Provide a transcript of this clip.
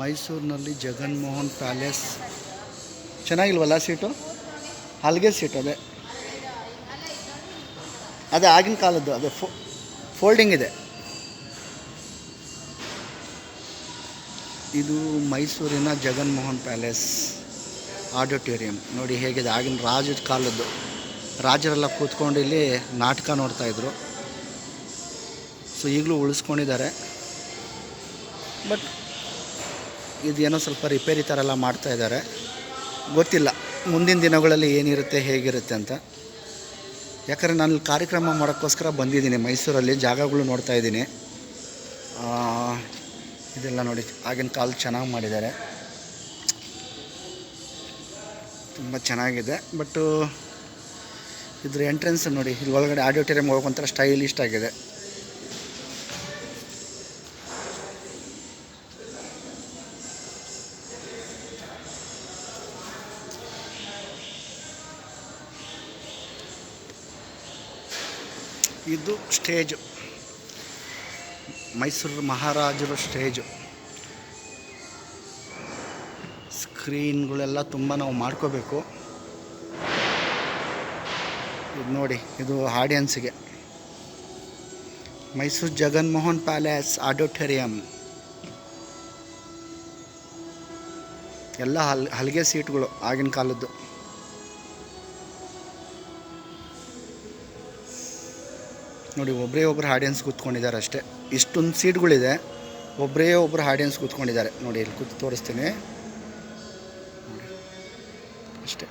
ಮೈಸೂರಿನಲ್ಲಿ ಜಗನ್ಮೋಹನ್ ಪ್ಯಾಲೇಸ್. ಚೆನ್ನಾಗಿಲ್ವಲ್ಲ ಸೀಟು? ಹಲಗೆ ಸೀಟ್ ಅದೇ. ಅದೇ ಆಗಿನ ಕಾಲದ್ದು, ಅದೇ ಫೋ, ಫೋಲ್ಡಿಂಗ್ ಇದೆ. ಇದು ಮೈಸೂರಿನ ಜಗನ್ಮೋಹನ್ ಪ್ಯಾಲೇಸ್ ಆಡಿಟೋರಿಯಂ. ನೋಡಿ ಹೇಗಿದೆ, ಆಗಿನ ರಾಜದ ಕಾಲದ್ದು. ರಾಜರೆಲ್ಲ ಕೂತ್ಕೊಂಡು ಇಲ್ಲಿ ನಾಟಕ ನೋಡ್ತಾಯಿದ್ರು ಸೊ ಈಗಲೂ ಉಳಿಸ್ಕೊಂಡಿದ್ದಾರೆ. ಬಟ್ ಇದೇನೋ ಸ್ವಲ್ಪ ರಿಪೇರಿ ಥರ ಎಲ್ಲ ಮಾಡ್ತಾ ಇದ್ದಾರೆ. ಗೊತ್ತಿಲ್ಲ. ಮುಂದಿನ ದಿನಗಳಲ್ಲಿ ಏನಿರುತ್ತೆ, ಹೇಗಿರುತ್ತೆ ಅಂತ. ಯಾಕಂದರೆ ನಾನು ಕಾರ್ಯಕ್ರಮ ಮಾಡೋಕ್ಕೋಸ್ಕರ ಬಂದಿದ್ದೀನಿ. ಮೈಸೂರಲ್ಲಿ ಜಾಗಗಳು ನೋಡ್ತಾ ಇದ್ದೀನಿ. ಇದೆಲ್ಲ ನೋಡಿ, ಆಗಿನ ಕಾಲ ಚೆನ್ನಾಗಿ ಮಾಡಿದ್ದಾರೆ. ತುಂಬ ಚೆನ್ನಾಗಿದೆ. ಬಟ್ಟು ಇದ್ರ ಎಂಟ್ರೆನ್ಸ್ ನೋಡಿ, ಇಲ್ಲಿ ಒಳಗಡೆ ಆಡಿಟೋರಿಯಂ ಹೋಗೋಂಥರ ಸ್ಟೈಲಿಸ್ಟ್ ಆಗಿದೆ. ಇದು ಸ್ಟೇಜು. ಮೈಸೂರು ಮಹಾರಾಜರ ಸ್ಟೇಜು. ಸ್ಕ್ರೀನ್ಗಳೆಲ್ಲ ತುಂಬ ನಾವು ಮಾಡ್ಕೋಬೇಕು. ಇದು ನೋಡಿ, ಇದು ಆಡಿಯನ್ಸಿಗೆ. Mysuru Jaganmohan palace auditorium. ಎಲ್ಲ ಹಲ್, ಹಲ್ಗೆ ಸೀಟ್ಗಳು ಆಗಿನ ಕಾಲದ್ದು. ನೋಡಿ ಒಬ್ಬರೇ ಒಬ್ಬರು ಆಡಿಯನ್ಸ್ ಕೂತ್ಕೊಂಡಿದ್ದಾರೆ ಅಷ್ಟೇ. ಇಷ್ಟೊಂದು ಸೀಟ್ಗಳಿದೆ ಒಬ್ಬರೇ ಒಬ್ಬರು ಆಡಿಯನ್ಸ್ ಕೂತ್ಕೊಂಡಿದ್ದಾರೆ. ನೋಡಿ, ಇಲ್ಲಿ ಕೂತು ತೋರಿಸ್ತೀನಿ. ಅಷ್ಟೇ.